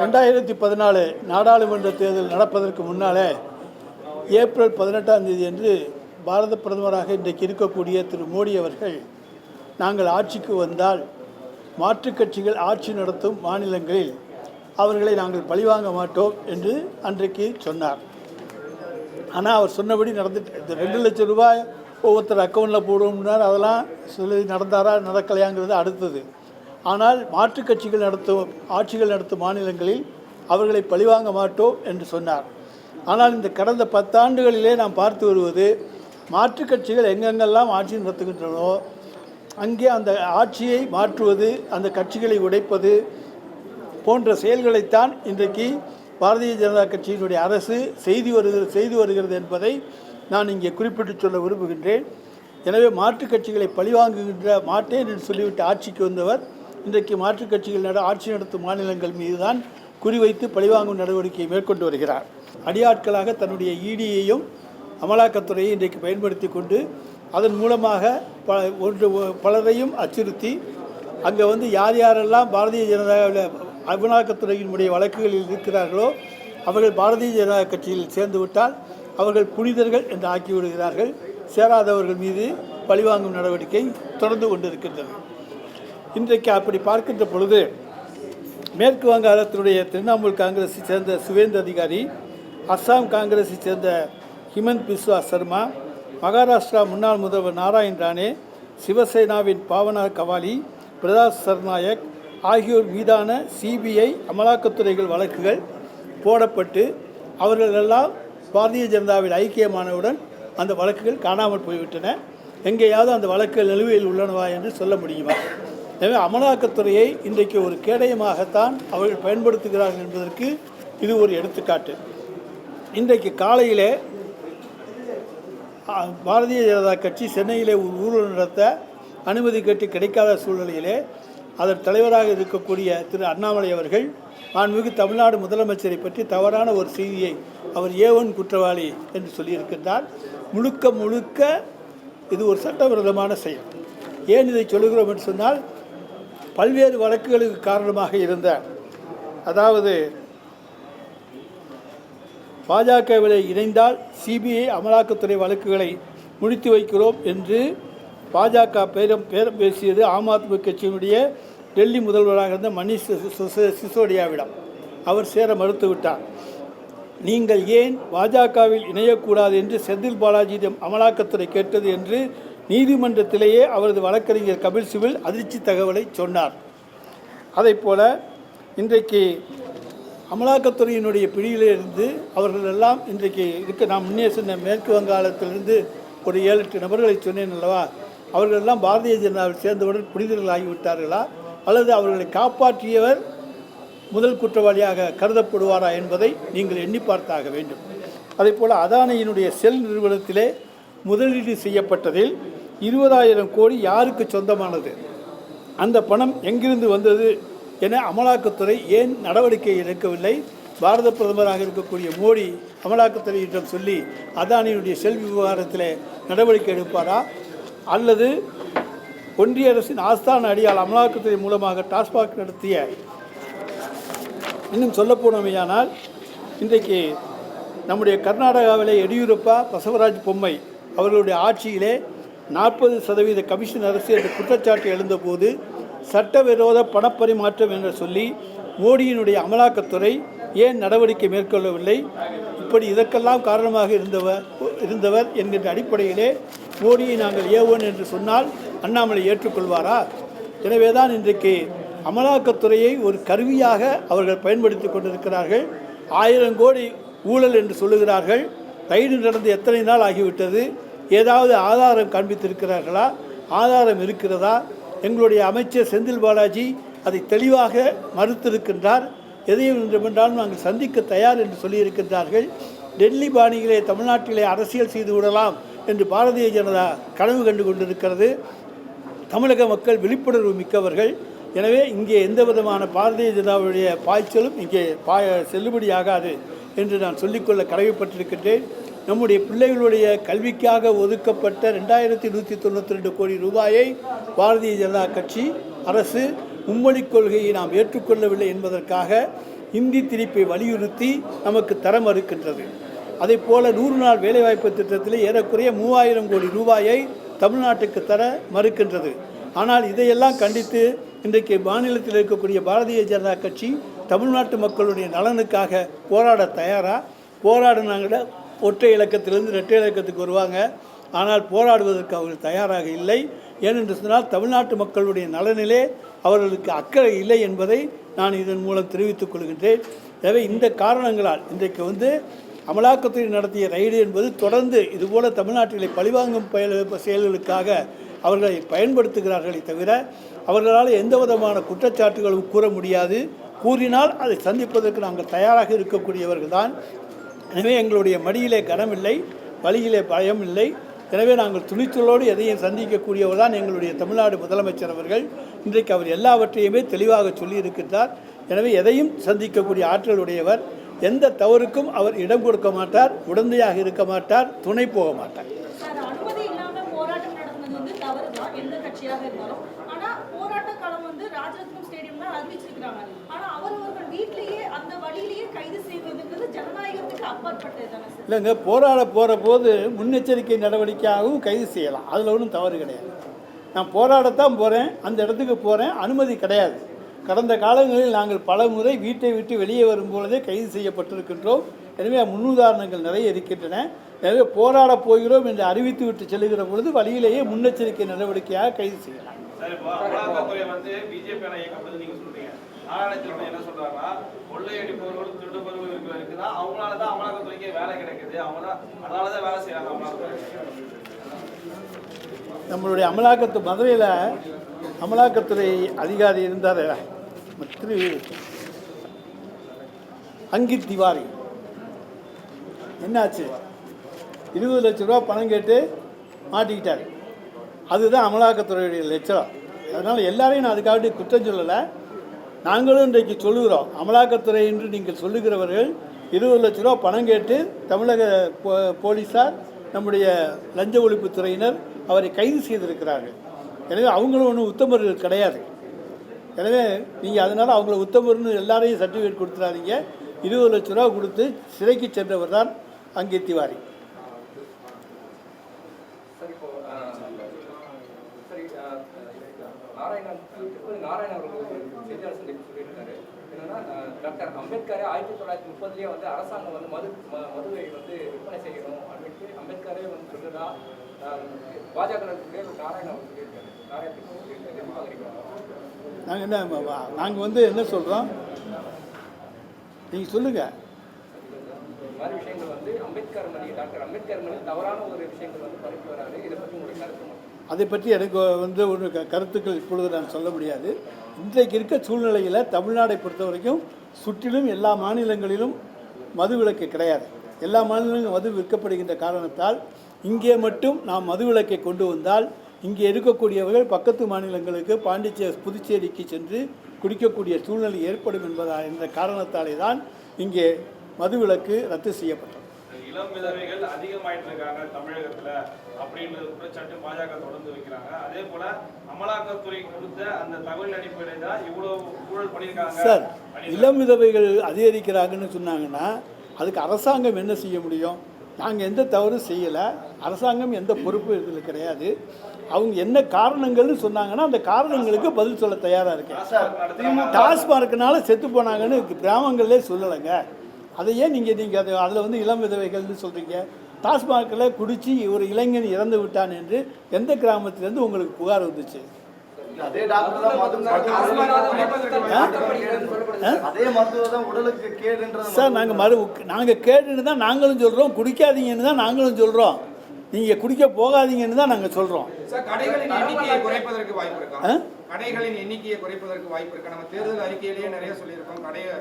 ரெண்டாயிரத்தி பதினாலு நாடாளுமன்ற தேர்தல் நடப்பதற்கு முன்னாலே ஏப்ரல் பதினெட்டாம் தேதி அன்று பாரத பிரதமராக இன்றைக்கு இருக்கக்கூடிய திரு மோடி அவர்கள் நாங்கள் ஆட்சிக்கு வந்தால் மாற்றுக் கட்சிகள் ஆட்சி நடத்தும் மாநிலங்களில் அவர்களை நாங்கள் பழிவாங்க மாட்டோம் என்று அன்றைக்கு சொன்னார். ஆனால் அவர் சொன்னபடி நடந்துட்டு இந்த ரெண்டு லட்சம் ரூபாய் ஒவ்வொருத்தர் அக்கௌண்ட்டில் போடுவோம்னார் அதெல்லாம் சொல்லி நடந்தாரா நடக்கலையாங்கிறது அடுத்தது. ஆனால் மாற்றுக் கட்சிகள் நடத்தும் ஆட்சிகள் நடத்தும் மாநிலங்களில் அவர்களை பழிவாங்க மாட்டோம் என்று சொன்னார். ஆனால் இந்த கடந்த பத்தாண்டுகளிலே நாம் பார்த்து வருவது மாற்றுக் கட்சிகள் எங்கெங்கெல்லாம் ஆட்சி நடத்துகின்றனோ அங்கே அந்த ஆட்சியை மாற்றுவது அந்த கட்சிகளை உடைப்பது போன்ற செயல்களைத்தான் இன்றைக்கு பாரதிய ஜனதா கட்சியினுடைய அரசு செய்து வருகிறது செய்து வருகிறது என்பதை நான் இங்கே குறிப்பிட்டு சொல்ல விரும்புகின்றேன். எனவே மாற்றுக் கட்சிகளை பழிவாங்குகின்ற மாட்டேன் என்று சொல்லிவிட்டு ஆட்சிக்கு வந்தவர் இன்றைக்கு மாற்றுக் கட்சிகள் நட ஆட்சி நடத்தும் மாநிலங்கள் மீதுதான் குறிவைத்து பழிவாங்கும் நடவடிக்கையை மேற்கொண்டு வருகிறார். அடியாட்களாக தன்னுடைய ஈடியையும் அமலாக்கத்துறையை இன்றைக்கு பயன்படுத்தி கொண்டு அதன் மூலமாக ப ஒன்று பலரையும் அச்சுறுத்தி அங்கே வந்து யார் யாரெல்லாம் பாரதிய ஜனதாவில் அமலாக்கத்துறையினுடைய வழக்குகளில் இருக்கிறார்களோ அவர்கள் பாரதிய ஜனதா கட்சியில் சேர்ந்து விட்டால் அவர்கள் புனிதர்கள் என்று ஆக்கிவிடுகிறார்கள் சேராதவர்கள் மீது பழிவாங்கும் நடவடிக்கை தொடர்ந்து கொண்டிருக்கின்றது. இன்றைக்கு அப்படி பார்க்கின்ற பொழுது மேற்கு வங்காளத்தினுடைய திரிணாமுல் காங்கிரஸை சேர்ந்த சுவேந்த அதிகாரி அஸ்ஸாம் காங்கிரஸை சேர்ந்த ஹிமந்த் பிஸ்வா சர்மா மகாராஷ்டிரா முன்னாள் முதல்வர் நாராயண் ராணே சிவசேனாவின் பாவனா கவாலி பிரதாஷ் சர்நாயக் ஆகியோர் மீதான சிபிஐ அமலாக்கத்துறைகள் வழக்குகள் போடப்பட்டு அவர்களெல்லாம் பாரதிய ஜனதாவில் ஐக்கியமானவுடன் அந்த வழக்குகள் காணாமல் போய்விட்டன. எங்கேயாவது அந்த வழக்குகள் நிலுவையில் உள்ளனவா என்று சொல்ல முடியுமா? எனவே அமலாக்கத்துறையை இன்றைக்கு ஒரு கேடயமாகத்தான் அவர்கள் பயன்படுத்துகிறார்கள் என்பதற்கு இது ஒரு எடுத்துக்காட்டு. இன்றைக்கு காலையிலே பாரதிய ஜனதா கட்சி சென்னையிலே ஒரு ஊர்வலம் நடத்த அனுமதி கேட்டு கிடைக்காத சூழ்நிலையிலே அதன் தலைவராக இருக்கக்கூடிய திரு அண்ணாமலை அவர்கள் மாண்புமிகு தமிழ்நாடு முதலமைச்சரை பற்றி தவறான ஒரு செய்தியை அவர் ஏவன் குற்றவாளி என்று சொல்லியிருக்கின்றார். முழுக்க முழுக்க இது ஒரு சட்டவிரோதமான செயல். ஏன் இதை சொல்லுகிறோம் என்று சொன்னால் பல்வேறு வழக்குகளுக்கு காரணமாக இருந்த அதாவது பாஜகவில் இணைந்தால் சிபிஐ அமலாக்கத்துறை வழக்குகளை முடித்து வைக்கிறோம் என்று பாஜக பேரம் பேரம் பேசியது ஆம் ஆத்மி கட்சியினுடைய டெல்லி முதல்வராக இருந்த மணிஷ் சிசோடியாவிடம். அவர் சேர மறுத்துவிட்டார் நீங்கள் ஏன் பாஜகவில் இணையக்கூடாது என்று செந்தில் பாலாஜியிடம் அமலாக்கத்துறை கேட்டது என்று நீதிமன்றத்திலேயே அவரது வழக்கறிஞர் கபில் சிபில் அதிர்ச்சி தகவலை சொன்னார். அதைப் போல இன்றைக்கு அமலாக்கத்துறையினுடைய பிடியிலிருந்து அவர்கள் எல்லாம் இன்றைக்கு இருக்க நான் முன்னே சொன்ன மேற்கு வங்காளத்திலிருந்து ஒரு ஏழு எட்டு நபர்களை சொன்னேன் அல்லவா? அவர்கள் எல்லாம் பாரதிய ஜனதாவில் சேர்ந்தவுடன் புனிதர்கள் ஆகிவிட்டார்களா அல்லது அவர்களை காப்பாற்றியவர் முதல் குற்றவாளியாக கருதப்படுவாரா என்பதை நீங்கள் எண்ணி பார்த்தாக வேண்டும். அதே போல் அதானியினுடைய செல் நிறுவனத்திலே முதலீடு செய்யப்பட்டதில் இருபதாயிரம் கோடி யாருக்கு சொந்தமானது? அந்த பணம் எங்கிருந்து வந்தது என அமலாக்கத்துறை ஏன் நடவடிக்கை எடுக்கவில்லை? பாரத பிரதமராக இருக்கக்கூடிய மோடி அமலாக்கத்துறையிடம் சொல்லி அதானியுடைய செல் விவகாரத்தில் நடவடிக்கை எடுப்பாரா? அல்லது ஒன்றிய அரசின் ஆஸ்தான அடியால் அமலாக்கத்துறை மூலமாக டாஸ்மாக் நடத்திய இன்னும் சொல்லப்போனமையானால் இன்றைக்கு நம்முடைய கர்நாடகாவிலே எடியூரப்பா பசவராஜ் பொம்மை அவர்களுடைய ஆட்சியிலே நாற்பது சதவீத கமிஷன் அரசு என்ற குற்றச்சாட்டு எழுந்தபோது சட்டவிரோத பணப்பரிமாற்றம் என்று சொல்லி மோடியினுடைய அமலாக்கத்துறை ஏன் நடவடிக்கை மேற்கொள்ளவில்லை? இப்படி இதற்கெல்லாம் காரணமாக இருந்தவர் இருந்தவர் என்கின்ற அடிப்படையிலே மோடியை நாங்கள் ஏவோன் என்று சொன்னால் அண்ணாமலை ஏற்றுக்கொள்வாரா? எனவே தான் இன்றைக்கு அமலாக்கத்துறையை ஒரு கருவியாக அவர்கள் பயன்படுத்தி கொண்டிருக்கிறார்கள். ஆயிரம் கோடி ஊழல் என்று சொல்லுகிறார்கள். ரைடு நடந்து எத்தனை நாள் ஆகிவிட்டது? ஏதாவது ஆதாரம் காண்பித்திருக்கிறார்களா? ஆதாரம் இருக்கிறதா? எங்களுடைய அமைச்சர் செந்தில் பாலாஜி அதை தெளிவாக மறுத்திருக்கின்றார். எதையும் வேண்டுமென்றாலும் நாங்கள் சந்திக்க தயார் என்று சொல்லியிருக்கின்றார்கள். டெல்லி பாணிகளை தமிழ்நாட்டிலே அரசியல் செய்து விடலாம் என்று பாரதிய ஜனதா கனவு கண்டு கொண்டிருக்கிறது. தமிழக மக்கள் விழிப்புணர்வு மிக்கவர்கள். எனவே இங்கே எந்த விதமான பாரதிய ஜனதாவுடைய பாய்ச்சலும் இங்கே பாய செல்லுபடியாகாது என்று நான் சொல்லிக்கொள்ள கடமைப்பட்டிருக்கின்றேன். நம்முடைய பிள்ளைகளுடைய கல்விக்காக ஒதுக்கப்பட்ட ரெண்டாயிரத்தி நூற்றி தொண்ணூற்றி ரெண்டு கோடி ரூபாயை பாரதிய ஜனதா கட்சி அரசு மும்மொழிக் கொள்கையை நாம் ஏற்றுக்கொள்ளவில்லை என்பதற்காக இந்தி திணிப்பை வலியுறுத்தி நமக்கு தர மறுக்கின்றது அதே போல நூறு நாள் வேலைவாய்ப்பு திட்டத்தில் ஏறக்குறைய மூவாயிரம் கோடி ரூபாயை தமிழ்நாட்டுக்கு தர மறுக்கின்றது. ஆனால் இதையெல்லாம் கண்டித்து இன்றைக்கு மாநிலத்தில் இருக்கக்கூடிய பாரதிய ஜனதா கட்சி தமிழ்நாட்டு மக்களுடைய நலனுக்காக போராட தயாரா? போராடினாங்கள ஒற்றை இலக்கத்திலிருந்து இரட்டை இலக்கத்துக்கு வருவாங்க. ஆனால் போராடுவதற்கு அவர்கள் தயாராக இல்லை. ஏனென்று சொன்னால் தமிழ்நாட்டு மக்களுடைய நலனிலே அவர்களுக்கு அக்கறை இல்லை என்பதை நான் இதன் மூலம் தெரிவித்துக் கொள்கின்றேன். எனவே இந்த காரணங்களால் இன்றைக்கு வந்து அமலாக்கத்துறை நடத்திய ரைடு என்பது தொடர்ந்து இதுபோல தமிழ்நாட்டிலே பழிவாங்கும் பயல் செயல்களுக்காக அவர்களை பயன்படுத்துகிறார்களே தவிர அவர்களால் எந்த விதமான குற்றச்சாட்டுகளும் கூற முடியாது. கூறினால் அதை சந்திப்பதற்கு நாங்கள் தயாராக இருக்கக்கூடியவர்கள் தான் எனவே எங்களுடைய மடியிலே கனமில்லை வழியிலே பயம் இல்லை எனவே நாங்கள் துணிச்சலோடு எதையும் சந்திக்கக்கூடியவர் தான் எங்களுடைய தமிழ்நாடு முதலமைச்சர் அவர்கள். இன்றைக்கு அவர் எல்லாவற்றையுமே தெளிவாக சொல்லியிருக்கின்றார். எனவே எதையும் சந்திக்கக்கூடிய ஆற்றலுடையவர். எந்த தவறுக்கும் அவர் இடம் கொடுக்க மாட்டார் உடந்தையாக இருக்க மாட்டார் துணை போக மாட்டார். இல்லைங்க போராட போகிற போது முன்னெச்சரிக்கை நடவடிக்கையாகவும் கைது செய்யலாம். அதில் ஒன்றும் தவறு கிடையாது. நான் போராடத்தான் போகிறேன் அந்த இடத்துக்கு போகிறேன் அனுமதி கிடையாது. கடந்த காலங்களில் நாங்கள் பல முறை வீட்டை விட்டு வெளியே வரும்பொழுதே கைது செய்யப்பட்டிருக்கின்றோம். எனவே முன்னுதாரணங்கள் நிறைய இருக்கின்றன. எனவே போராட போகிறோம் என்று அறிவித்து விட்டு செல்கிற பொழுது வழியிலேயே முன்னெச்சரிக்கை நடவடிக்கையாக கைது செய்யலாம். சார் என்ன சொல்றாங்கன்னா கொள்ளையடிப்பவர்கள் திருடுபவர்கள் இருக்கிற இருக்குன்னா அவங்களால தான் அமலாக்கத்துறைக்கே வேலை கிடைக்குது. அவங்க அதனால தான் வேலை செய்யறாங்க அமலாக்கத்துறை நம்மளுடைய அமலாக்கத்து மதுரையில் அமலாக்கத்துறை அதிகாரி இருந்தார். திரு அங்கித் திவாரி. என்னாச்சு? இருபது லட்ச ரூபா பணம் கேட்டு மாட்டிக்கிட்டார். அதுதான் அமலாக்கத்துறையுடைய லட்சம். அதனால் எல்லாரையும் நான் அதுக்காக குற்றம் சொல்லலை. நாங்களும் இன்றைக்கு சொல்லுகிறோம். அமலாக்கத்துறை என்று நீங்கள் சொல்லுகிறவர்கள் இருபது லட்ச ரூபா பணம் கேட்டு தமிழக போ போலீஸார் நம்முடைய லஞ்ச ஒழிப்புத்துறையினர் அவரை கைது செய்திருக்கிறார்கள். எனவே அவங்களும் ஒன்றும் உத்தமர்கள் கிடையாது. எனவே நீங்கள் அதனால் அவங்கள உத்தமர்னு எல்லாரையும் சர்டிஃபிகேட் கொடுத்துறாதீங்க. இருபது லட்ச ரூபா கொடுத்து சிறைக்கு சென்றவர் தான் அங்கே திவாரி நாராயணன் திருப்பதி நாராயணன் அவர்கள் செய்தியாளர் சந்திப்பு சொல்லியிருக்காரு. என்னன்னா டாக்டர் அம்பேத்கரை ஆயிரத்தி தொள்ளாயிரத்தி முப்பதுலேயே வந்து அரசாங்கம் வந்து மது மதுவை வந்து விற்பனை செய்யணும் அப்படின்ட்டு அம்பேத்கரே வந்து சொல்றதா அஹ், பாஜக நாராயணன் அவர் சொல்லியிருக்காரு. நாராயணத்துக்கு நாங்கள் என்ன நாங்கள் வந்து என்ன சொல்கிறோம் நீங்கள் சொல்லுங்கள் மாதிரி விஷயங்கள் வந்து அம்பேத்கர் மணி டாக்டர் அம்பேத்கர் மணி தவறான ஒரு விஷயங்கள் வந்து பரப்பி வராரு. இதை பற்றி உங்களுடைய கருத்து? அதை பற்றி எனக்கு வந்து ஒரு க கருத்துக்கள் இப்பொழுது நான் சொல்ல முடியாது. இன்றைக்கு இருக்க சூழ்நிலையில் தமிழ்நாடை பொறுத்த வரைக்கும் சுற்றிலும் எல்லா மாநிலங்களிலும் மது விலக்கு கிடையாது. எல்லா மாநிலங்களும் மது விற்கப்படுகின்ற காரணத்தால் இங்கே மட்டும் நாம் மது விலக்கை கொண்டு வந்தால் இங்கே இருக்கக்கூடியவர்கள் பக்கத்து மாநிலங்களுக்கு பாண்டிச்சேரி புதுச்சேரிக்கு சென்று குடிக்கக்கூடிய சூழ்நிலை ஏற்படும் என்பதா என்ற காரணத்தாலே தான் இங்கே மது விலக்கு ரத்து செய்யப்பட்டது. இளம் விதவைகள் அதிகமாயிட்டு இருக்காங்க தமிழகத்துல அப்படின்ற குற்றச்சாட்டு பாஜக தொடர்ந்து வைக்கிறாங்க. அதே போல அமலாக்கத்துறை கொடுத்த அந்த தகவல் அடிப்படையில் தான் இவ்வளவு ஊழல் பண்ணியிருக்காங்க. இளம் விதவைகள் அதிகரிக்கிறாங்கன்னு சொன்னாங்கன்னா அதுக்கு அரசாங்கம் என்ன செய்ய முடியும்? நாங்கள் எந்த தவறும் செய்யலை. அரசாங்கம் எந்த பொறுப்பும் இதில் கிடையாது. அவங்க என்ன காரணங்கள்னு சொன்னாங்கன்னா அந்த காரணங்களுக்கு பதில் சொல்ல தயாராக இருக்கேன். டாஸ்மார்க்குனால செத்து போனாங்கன்னு கிராமங்களே சொல்லலைங்க. அதை ஏன் நீங்கள் நீங்கள் அது அதில் வந்து இளம் விதவைகள்னு சொல்கிறீங்க டாஸ்மார்க்கில் குடித்து ஒரு இளைஞன் இறந்து விட்டான் என்று எந்த கிராமத்திலேருந்து உங்களுக்கு புகார் வந்துச்சு? அதே சார் நாங்கள் மறு நாங்கள் கேட்டுன்னு தான் நாங்களும் சொல்கிறோம் குடிக்காதீங்கன்னு தான் நாங்களும் சொல்கிறோம் நீங்கள் குடிக்க போகாதீங்கன்னு தான் நாங்கள் சொல்கிறோம் சார் கடைகளின் எண்ணிக்கையை குறைப்பதற்கு வாய்ப்பு இருக்கா? ஆ? கடைகளின் எண்ணிக்கையை குறைப்பதற்கு வாய்ப்பு இருக்கா? நம்ம தேர்தல் அறிக்கையிலேயே நிறைய சொல்லியிருக்கோம். கடையை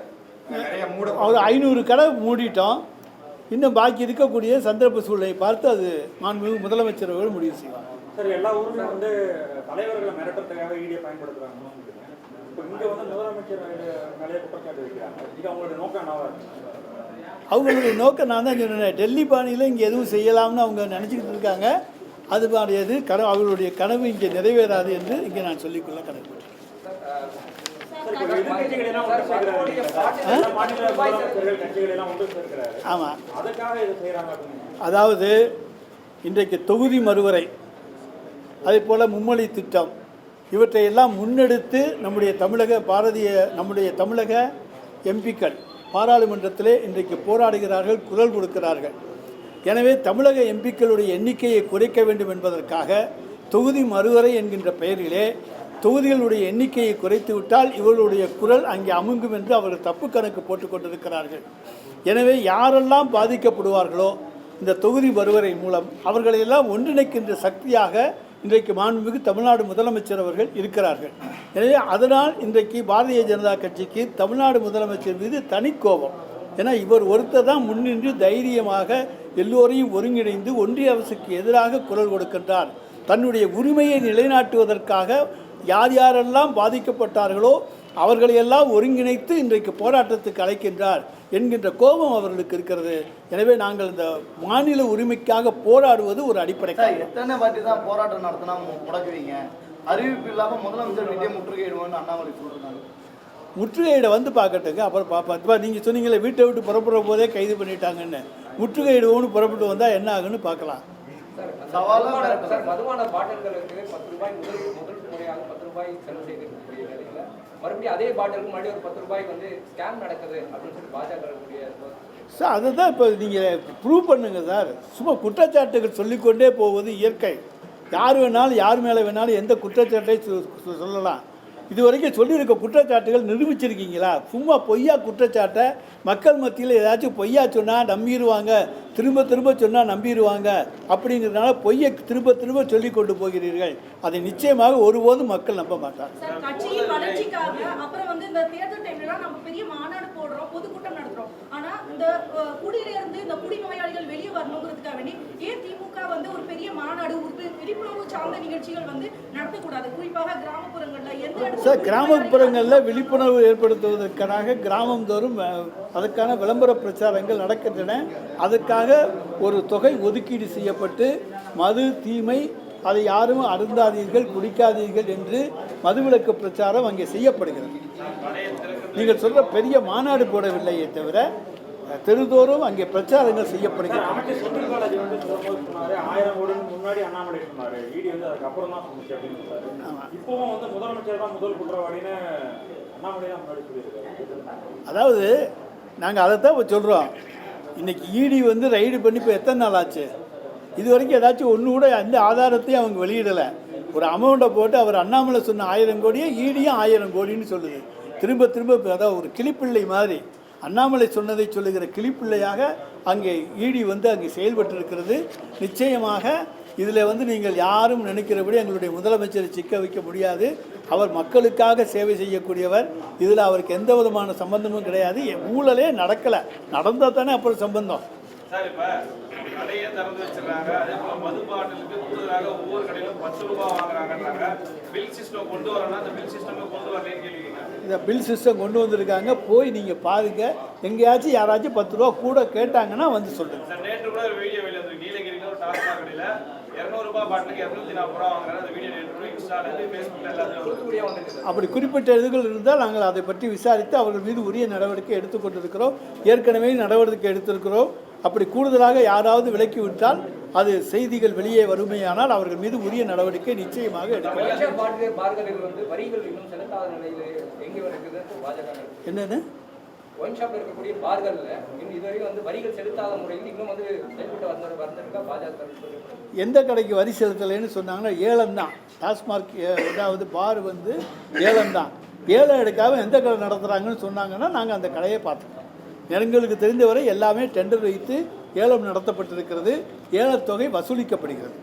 ஒரு ஐநூறு கடை மூடிட்டோம். இன்னும் பாக்கி இருக்கக்கூடிய சந்தர்ப்ப சூழ்நிலையை பார்த்து அது மாண்புமிகு முதலமைச்சர் அவர்கள் முடிவு செய்வார். சார் எல்லா ஊர்லயும் வந்து தலைவர்களை மிரட்டுறதுக்காக ஈடியை பயன்படுத்துறாங்க இப்போ இங்க வந்து முதலமைச்சர் நிறைய குற்றச்சாட்டு வைக்கிறாங்க. இது அவங்களோட நோக்கம் என்னவா இருக்கு? அவங்களுடைய நோக்கம் நான் தான் சொன்னேன். டெல்லி பாணியில் இங்கே எதுவும் செய்யலாம்னு அவங்க நினச்சிக்கிட்டு இருக்காங்க. அது மாதிரியது கனவு அவர்களுடைய கனவு இங்கே நிறைவேறாது என்று இங்கே நான் சொல்லிக்கொள்ள கடமைப்பட்டேன் ஆமாம் அதாவது இன்றைக்கு தொகுதி மறுவரை அதே போல் மும்மொழி திட்டம் இவற்றையெல்லாம் முன்னெடுத்து நம்முடைய தமிழக பாரதிய நம்முடைய தமிழக எம்பிக்கள் பாராளுமன்றத்திலே இன்றைக்கு போராடுகிறார்கள் குரல் கொடுக்கிறார்கள். எனவே தமிழக எம்பிக்களுடைய எண்ணிக்கையை குறைக்க வேண்டும் என்பதற்காக தொகுதி மறுவரை என்கின்ற பெயரிலே தொகுதிகளுடைய எண்ணிக்கையை குறைத்துவிட்டால் இவர்களுடைய குரல் அங்கே அமுங்கும் என்று அவர்கள் தப்பு கணக்கு போட்டுக்கொண்டிருக்கிறார்கள் எனவே யாரெல்லாம் பாதிக்கப்படுவார்களோ இந்த தொகுதி வருவரை மூலம் அவர்களையெல்லாம் ஒன்றிணைக்கின்ற சக்தியாக இன்றைக்கு மாண்புமிகு தமிழ்நாடு முதலமைச்சர் அவர்கள் இருக்கிறார்கள். எனவே அதனால் இன்றைக்கு பாரதிய ஜனதா கட்சிக்கு தமிழ்நாடு முதலமைச்சர் மீது தனி கோபம். ஏன்னா இவர் ஒருத்தர் தான் முன்னின்று தைரியமாக எல்லோரையும் ஒருங்கிணைந்து ஒன்றிய அரசுக்கு எதிராக குரல் கொடுக்கின்றார். தன்னுடைய உரிமையை நிலைநாட்டுவதற்காக யார் யாரெல்லாம் பாதிக்கப்பட்டார்களோ அவர்களையெல்லாம் ஒருங்கிணைத்து இன்றைக்கு போராட்டத்துக்கு அழைக்கின்றார் என்கின்ற கோபம் அவர்களுக்கு இருக்கிறது. எனவே நாங்கள் இந்த மாநில உரிமைக்காக போராடுவது ஒரு அடிப்படை. எத்தனை வாட்டி தான் போராட்டம் நடத்தினா முடக்குவீங்க? அறிவிப்பு இல்லாம முதலமைச்சர் வீட்டை முற்றுகையிடுவோம்னு அண்ணாமலை சொல்றாங்க முற்றுகையிட வந்து பார்க்கட்டுங்க அப்புறம் பார்ப்போம். இப்போ நீங்கள் சொன்னீங்களே வீட்டை விட்டு புறப்படுற போதே கைது பண்ணிட்டாங்கன்னு. முற்றுகையிடுவோம்னு புறப்பட்டு வந்தால் என்ன ஆகுன்னு பார்க்கலாம். சார் அந்த சவாலா மதுபான- மிரட்டல். சார் மதுபான பாட்டில்களுக்கு பத்து ரூபாய் முதல் முதல் முறையாக பத்து ரூபாய் செலவு செய்திருக்கக்கூடிய நிலையில மறுபடியும் அதே பாட்டிலுக்கு முன்னாடி ஒரு பத்து ரூபாய்க்கு வந்து ஸ்கேம் நடக்குது அப்படின்னு சொல்லி பாஜக கூடிய சார் அதை தான் இப்போ நீங்கள் ப்ரூவ் பண்ணுங்க சார். சும்மா குற்றச்சாட்டுகள் சொல்லிக்கொண்டே போவது இயற்கை. யார் வேணாலும் யார் மேலே வேணாலும் எந்த குற்றச்சாட்டை சொல்லலாம். இது வரைக்கும் சொல்லியிருக்க குற்றச்சாட்டுகள் நிரூபிச்சிருக்கீங்களா? சும்மா பொய்யா குற்றச்சாட்டை மக்கள் மத்தியில் ஏதாச்சும் பொய்யா சொன்னால் நம்பிடுவாங்க திரும்ப திரும்ப சொன்னால் நம்பிடுவாங்க அப்படிங்கிறதுனால பொய்யை திரும்ப திரும்ப சொல்லி கொண்டு போகிறீர்கள். அதை நிச்சயமாக ஒருபோதும் மக்கள் நம்ப மாட்டாங்க இந்த வெளியே வரணுங்கிறதுக்காக வேண்டி ஏன் திமுக வந்து ஒரு பெரிய மாநாடு சார்ந்த நிகழ்ச்சிகள் வந்து நடத்தக்கூடாது குறிப்பாக கிராமப்புறங்கள்ல எந்த சார் கிராமப்புறங்களில் விழிப்புணர்வு ஏற்படுத்துவதற்காக கிராமந்தோறும் அஹ், அதுக்கான விளம்பர பிரச்சாரங்கள் நடக்கின்றன. அதுக்காக ஒரு தொகை ஒதுக்கீடு செய்யப்பட்டு மது தீமை அதை யாரும் அருந்தாதீர்கள் குடிக்காதீர்கள் என்று மதுவிலக்கு பிரச்சாரம் அங்கே செய்யப்படுகிறது. நீங்கள் சொல்ற பெரிய மாநாடு போடவில்லையே தவிர அஹ், தெருதோறும் அங்கே பிரச்சாரங்கள் முன்னாடி சொல்லியிருக்காரு. அதாவது நாங்கள் அதை தான் இப்போ சொல்கிறோம் இன்னைக்கு இடி வந்து ரைடு பண்ணி இப்போ எத்தனை நாள் ஆச்சு? இது வரைக்கும் ஏதாச்சும் ஒன்று கூட எந்த ஆதாரத்தையும் அவங்க வெளியிடலை. ஒரு அமௌண்ட்டை போட்டு அவர் அண்ணாமலை சொன்ன ஆயிரம் கோடியே ஈடியும் ஆயிரம் கோடின்னு சொல்லுது. திரும்ப திரும்ப அதாவது ஒரு கிளிப்பிள்ளை மாதிரி. அண்ணாமலை சொன்னதை சொல்லுகிற கிளிப்பிள்ளையாக அங்கே ஈடி வந்து அங்கே செயல்பட்டு இருக்கிறது நிச்சயமாக இதில் வந்து நீங்கள் யாரும் நினைக்கிறபடி எங்களுடைய முதலமைச்சரை சிக்க வைக்க முடியாது. அவர் மக்களுக்காக சேவை செய்யக்கூடியவர். இதில் அவருக்கு எந்த விதமான சம்பந்தமும் கிடையாது. என் ஊழலே நடக்கலை. நடந்தால் தானே அப்புறம் சம்பந்தம். ஒவ்வொரு கடையிலும் பத்து ரூபாய் பில் சிஸ்டம் கொண்டு வரணும் அந்த பில் சிஸ்டம் கொண்டு வரலன்னு கேள்விங்க இந்த பில் சிஸ்டம் கொண்டு வந்திருக்காங்க போய் நீங்கள் பாருங்கள் எங்கேயாச்சும் யாராச்சும் பத்து ரூபா கூட கேட்டாங்கன்னா வந்து சொல்லுங்கள் சார் நேற்று கூட வீடியோ வெளியே வந்து நீலகிரியில் ஒரு டாஸ்மாக் கடையில் இரநூறுபா பாட்டிலுக்கு இரநூத்தி நாற்பது ரூபா வாங்குறாங்க அந்த வீடியோ நேற்று இன்ஸ்டாலேருந்து ஃபேஸ்புக்கில் எல்லாத்தையும் அப்படி குறிப்பிட்ட இதுகள் இருந்தால் நாங்கள் அதை பற்றி விசாரித்து அவர்கள் மீது உரிய நடவடிக்கை எடுத்துக்கொண்டிருக்கிறோம் ஏற்கனவே நடவடிக்கை எடுத்திருக்கிறோம். அப்படி கூடுதலாக யாராவது விலக்கி விட்டால் அது செய்திகள் வெளியே வருமையானால் அவர்கள் மீது உரிய நடவடிக்கை நிச்சயமாக பாஜக என்னன்னு ஒயின் ஷாப்ல இருக்கக்கூடிய பார்கள்ல இன்னும் இதுவரைக்கும் வந்து வரிகள் செலுத்தாத முறையில் இன்னும் வந்து செயல்பட்டு வந்து வந்திருக்கா? பாஜக சொல்லப்படுது எந்த கடைக்கு வரி செலுத்தலைன்னு சொன்னாங்கன்னா ஏலம் தான். டாஸ்மார்க் அதாவது பார் வந்து ஏலம் தான். ஏலம் எடுக்காம எந்த கடை நடத்துகிறாங்கன்னு சொன்னாங்கன்னா நாங்கள் அந்த கடையை பார்த்துக்கோம் எங்களுக்கு தெரிந்தவரை எல்லாமே டெண்டர் வைத்து ஏலம் நடத்தப்பட்டிருக்கிறது. ஏலத்தொகை வசூலிக்கப்படுகிறது.